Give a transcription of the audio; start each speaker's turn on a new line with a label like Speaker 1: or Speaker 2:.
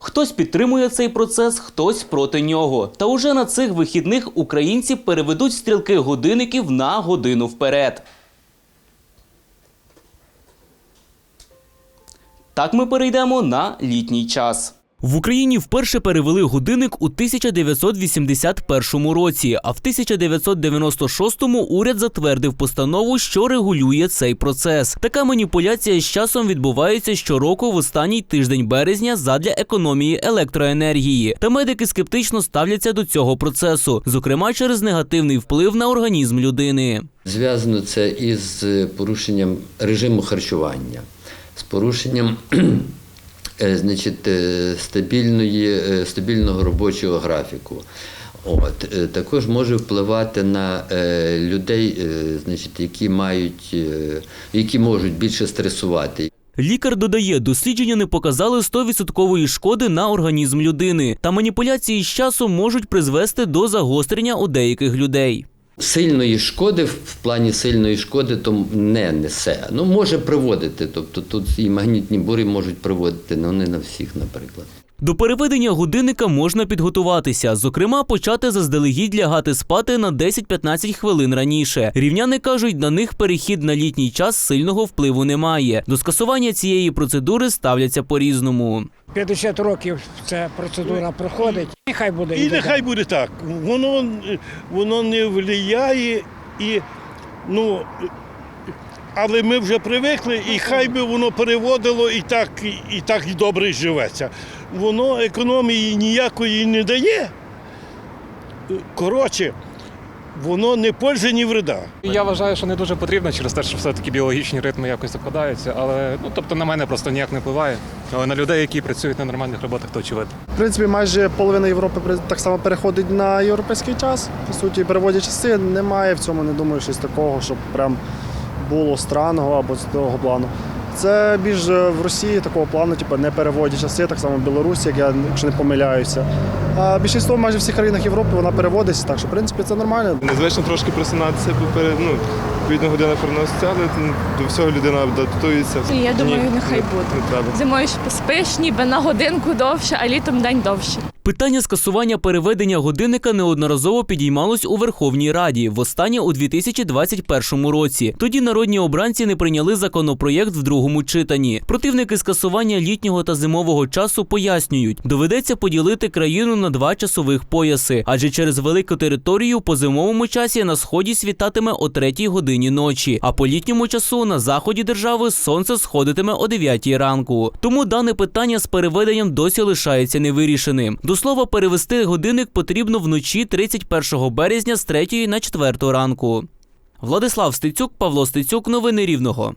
Speaker 1: Хтось підтримує цей процес, хтось проти нього. Та уже на цих вихідних українці переведуть стрілки годинників на годину вперед. Так ми перейдемо на літній час. В Україні вперше перевели годинник у 1981 році, а в 1996-му уряд затвердив постанову, що регулює цей процес. Така маніпуляція з часом відбувається щороку в останній тиждень березня задля економії електроенергії. Та медики скептично ставляться до цього процесу, зокрема через негативний вплив на організм людини.
Speaker 2: Зв'язано це із порушенням режиму харчування, з порушенням е, значить, е, стабільної, е, стабільного робочого графіку. От, е, також може впливати на е, людей, е, значить, які, мають, е, які можуть більше стресувати.
Speaker 1: Лікар додає, дослідження не показали 100% шкоди на організм людини, та маніпуляції з часом можуть призвести до загострення у деяких людей.
Speaker 2: Сильної шкоди в плані сильної шкоди то не несе. Ну може приводити. Тобто тут і магнітні бурі можуть приводити, але не на всіх, наприклад.
Speaker 1: До переведення годинника можна підготуватися, зокрема, почати заздалегідь лягати спати на 10-15 хвилин раніше. Рівняни кажуть, на них перехід на літній час сильного впливу немає. До скасування цієї процедури ставляться по-різному.
Speaker 3: 50 років ця процедура проходить. Нехай буде.
Speaker 4: І нехай буде так. Воно, воно не впливає і ну. Але ми вже привикли, і хай би воно переводило і так, і так і добре живеться. Воно економії ніякої не дає. Коротше, воно не пользи, ні вреда.
Speaker 5: Я вважаю, що не дуже потрібно через те, що все-таки біологічні ритми якось закладаються. Але ну тобто на мене просто ніяк не впливає. Але на людей, які працюють на нормальних роботах, то очевидно.
Speaker 6: В принципі, майже половина Європи так само переходить на європейський час. По суті, переводять часи. Немає в цьому, не думаю, щось такого, щоб прям було странного або з того плану. Це більш е, в Росії такого плану, типу, не переводять часи, так само в Білорусі, як я якщо не помиляюся. А більшість майже в всіх країнах Європи вона переводиться, так що в принципі це нормально.
Speaker 7: Незвично трошки просинатися, ну, відповідно година переноситься, але ну, до всього людина адаптується.
Speaker 8: І я думаю,
Speaker 7: Ні,
Speaker 8: нехай
Speaker 7: не-
Speaker 8: буде.
Speaker 7: Не треба.
Speaker 8: Зимою ж поспиш ніби на годинку довше, а літом день довше.
Speaker 1: Питання скасування переведення годинника неодноразово підіймалось у Верховній Раді, востаннє у 2021 році. Тоді народні обранці не прийняли законопроєкт в другому читанні. Противники скасування літнього та зимового часу пояснюють, доведеться поділити країну на два часових пояси, адже через велику територію по зимовому часі на сході світатиме о третій годині ночі, а по літньому часу на заході держави сонце сходитиме о 9 ранку. Тому дане питання з переведенням досі лишається невирішеним. До слова, перевести годинник потрібно вночі 31 березня з 3 на 4 ранку. Владислав Стецюк, Павло Стецюк, новини Рівного.